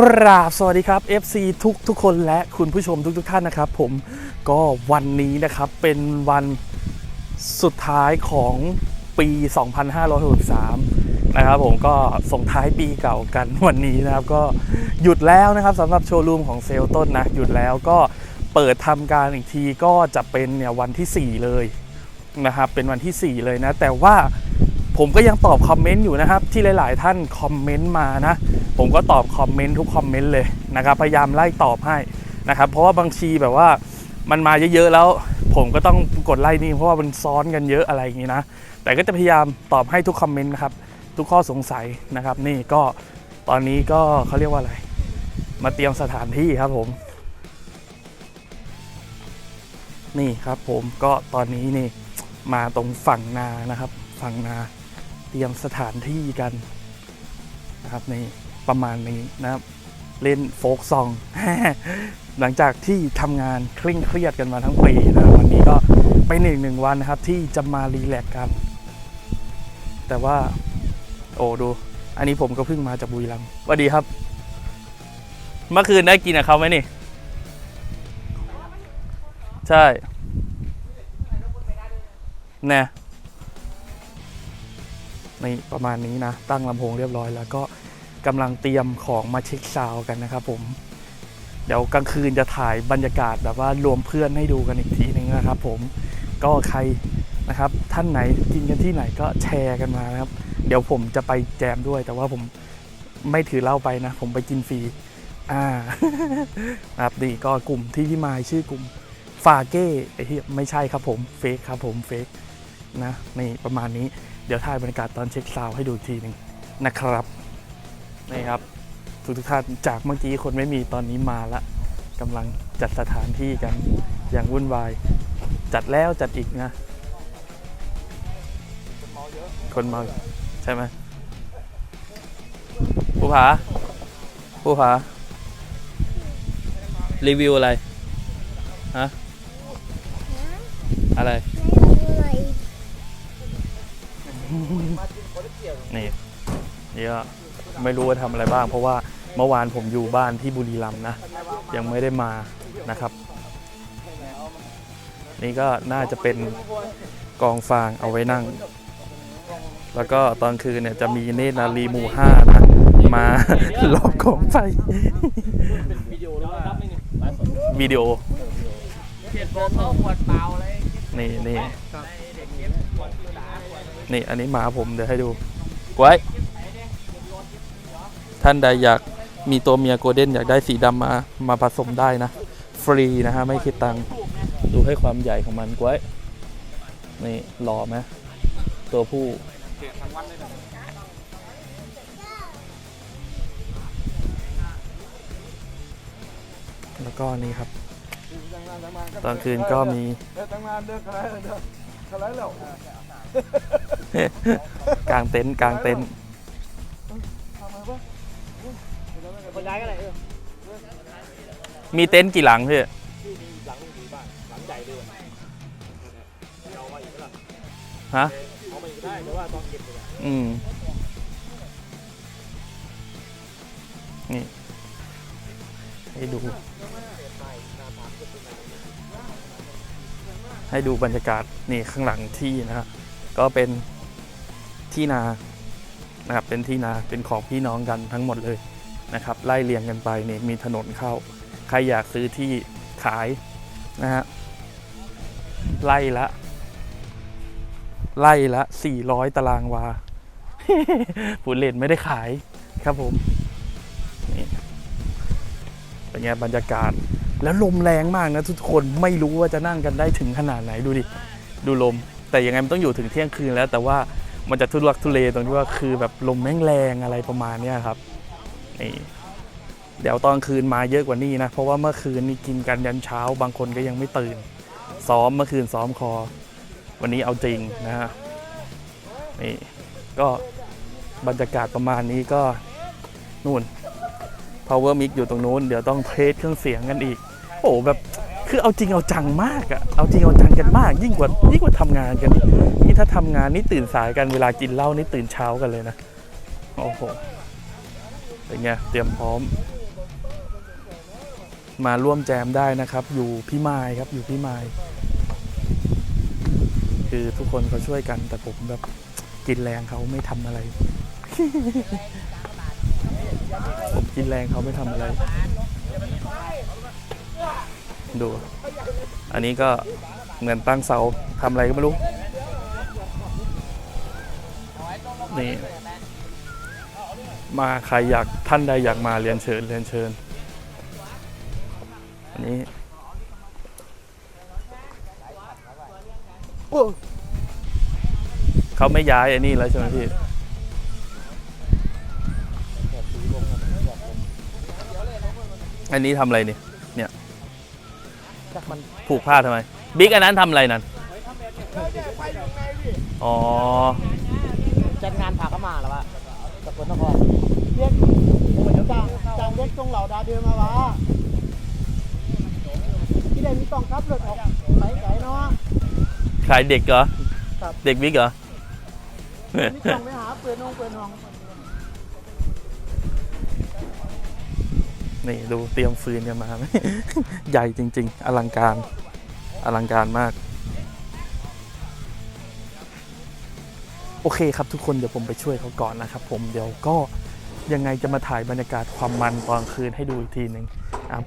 กราบสวัสดีครับ FC ทุกทุกคนและคุณผู้ชมทุกทุกท่านนะครับ ผมก็วันนี้นะครับเป็นวันสุดท้ายของปี 2563 นะครับผมก็ส่งท้ายปีเก่ากันวันนี้นะครับ ก็หยุดแล้วนะครับสำหรับโชว์รูมของเซลล์ต้นนะ หยุดแล้วก็เปิดทำการอีกทีก็จะเป็นเนี่ยวันที่ 4 เลยนะครับเป็นวันที่ 4 เลยนะ แต่ว่า ผมก็ยังตอบคอมเมนต์อยู่นะครับ ที่หลาย ๆ ท่านคอมเมนต์มานะ ผมก็ตอบคอมเมนต์ทุกคอมเมนต์เลยนะครับ พยายามไล่ตอบให้นะครับ เพราะว่าบางทีแบบว่ามันมาเยอะ ๆ แล้ว ผมก็ต้องกดไล่นี่เพราะว่ามันซ้อนกันเยอะอะไรอย่างนี้นะ แต่ก็จะพยายามตอบให้ทุกคอมเมนต์นะครับ ทุกข้อสงสัยนะครับ นี่ก็ตอนนี้ก็เขาเรียกว่าอะไร มาเตรียมสถานที่ครับผม นี่ครับผมก็ตอนนี้นี่มาตรงฝั่งนานะครับ ฝั่งนา เตรียมสถานที่กันนะครับนี่ประมาณนี้นะครับ เล่นโฟกซอง หลังจากที่ทำงานเคร่งเครียดกันมาทั้งปีนะครับวันนี้ก็เป็นอีกหนึ่งวันนะครับที่จะมารีแลกซ์กัน แต่ว่า โอ้ดู อันนี้ผมก็เพิ่งมาจากบุรีรัมย์สวัสดีครับ เมื่อคืนได้กินกับเขาไหมนี่ ใช่แน่นี่ประมาณนี้นะ ตั้งลำโพงเรียบร้อยแล้วก็กำลังเตรียมของมาเช็คซาวกันนะครับผม เดี๋ยวกลางคืนจะถ่ายบรรยากาศแบบว่ารวมเพื่อนให้ดูกันอีกทีนึงนะครับผมก็ใครนะครับท่านไหนกินกันที่ไหนก็แชร์กันมานะครับ เดี๋ยวผมจะไปแจมด้วย แต่ว่าผมไม่ถือเหล้าไปนะ ผมไปกินฟรีอ่านะครับนี่ก็กลุ่มที่พี่มายชื่อกลุ่มฟาเก้ไอ้ที่ไม่ใช่ครับผมเฟกครับผมเฟกนะนี่ประมาณนี้ เดี๋ยวถ่ายบรรยากาศตอนเช็คซาวด์ให้ดูอีกทีหนึ่งนะครับนี่ครับทุกทุกๆท่านจากเมื่อกี้คนไม่มีตอนนี้มาละกำลังจัดสถานที่กันอย่างวุ่นวาย จัดแล้วจัดอีกนะ คนเมาใช่ไหมผู้ผาผู้ผารีวิวอะไร ฮะ อะไร นี่นี่ก็ไม่รู้ว่าทำอะไรบ้าง เพราะว่าเมื่อวานผมอยู่บ้านที่บุรีรัมย์นะ ยังไม่ได้มานะครับ นี่ก็น่าจะเป็นกองฟางเอาไว้นั่ง แล้วก็ตอนคืนเนี่ยจะมีเนตรนารีหมู่ห้านะมา รอบกองไฟวิดีโอหรือว่าวิดีโอเขียนบอกเขาขวดเปล่าเลย นี่นี่เด็กเก็บขวดสาขวดนี่อันนี้หมาผมเดี๋ยวให้ดูไว้ท่านใดอยากมีตัวเมียโกลเด้นอยากได้สีดำมามาผสมได้นะ ฟรีนะฮะ ไม่คิดตังค์ดูให้ความใหญ่ของมันไว้นี่หล่อไหมตัวผู้เก็บทั้งวันเลยนะแล้วก็นี่ครับ ตอนคืนก็มี เด้อตั้งนานเด้อใครเด้อใครแล้วกลางเต็นท์กลางเต็นท์ทำไมวะคนย้ายก็ได้เออมีเต็นท์กี่หลังพี่หลังหมู่บ้านหลังใหญ่ด้วยเอามาอีกแล้วฮะเอามาอีกได้แต่ว่าตอนเก็บเลยอืมนี่ให้ดู ให้ดูบรรยากาศนี่ข้างหลังที่นะฮะก็เป็นที่นานะครับเป็นที่นาเป็นของพี่น้องกันทั้งหมดเลยนะครับไล่เรียงกันไปนี่มีถนนเข้า ใครอยากซื้อที่ขายนะฮะไล่ละ ไล่ละ 400 ตารางวาผู้เล่นไม่ได้ขายครับผมนี่เป็นไงบรรยากาศ แล้วลมแรงมากนะทุกคนไม่รู้ว่าจะนั่งกันได้ถึงขนาดไหนดูดิดูลม แต่ยังไงมันต้องอยู่ถึงเที่ยงคืนแล้ว แต่ว่ามันจะทุลักทุเลตรงที่ว่าคือแบบลมแม่งแรงอะไรประมาณนี้ครับนี่เดี๋ยวตอนคืนมาเยอะกว่านี้นะเพราะว่าเมื่อคืนนี่กินกันยันเช้า บางคนก็ยังไม่ตื่น ซ้อมเมื่อคืนซ้อมคอ วันนี้เอาจริงนะฮะนี่ก็บรรยากาศประมาณนี้ก็นู่น power mix อยู่ตรงนู้น เดี๋ยวต้องเทสเครื่องเสียงกันอีก โอ้โหแบบคือเอาจริงเอาจังมากอะเอาจริงเอาจังกันมาก ยิ่งกว่ายิ่งกว่าทำงานกัน นี่ถ้าทำงานนี่ตื่นสายกันเวลากินเหล้านี่ตื่นเช้ากันเลยนะ โอ้โห เป็นไงเตรียมพร้อม มาร่วมแจมได้นะครับ อยู่พี่มายครับอยู่พี่มายคือทุกคนเขาช่วยกันแต่ผมแบบกินแรงเขาไม่ทำอะไร กินแรงเขาไม่ทำอะไร ดู อันนี้ก็เหมือนตั้งเสาทำอะไรก็ไม่รู้ นี่ มาใครอยากท่านใดอยากมาเรียนเชิญเรียนเชิญ อันนี้เขาไม่ย้ายไอ้นี่แล้วใช่ไหมพี่ อันนี้ทำอะไรนี่เนี่ยจักมันผูกผ้าทำไม บิ๊กอันนั้นทำอะไรนั่นอ๋อ จัดงานผากระมาแล้ววะสกลนครเรียกจางจางเรียกตรงเหล่าดาเดินมาวะที่ใดมีต้องครับเลือดออกไหลไก่เนาะขายเด็กเหรอครับเด็กบิ๊กเหรอมีต้องไปหาเปิดนองเปิดห้อง นี่ดูเตรียมฟืนกันมาใหญ่จริง ๆ อลังการ อลังการมาก โอเคครับทุกคนเดี๋ยวผมไปช่วยเขาก่อนนะครับผมเดี๋ยวก็ยังไงจะมาถ่ายบรรยากาศความมันตอนคืนให้ดูอีกทีหนึ่งครับ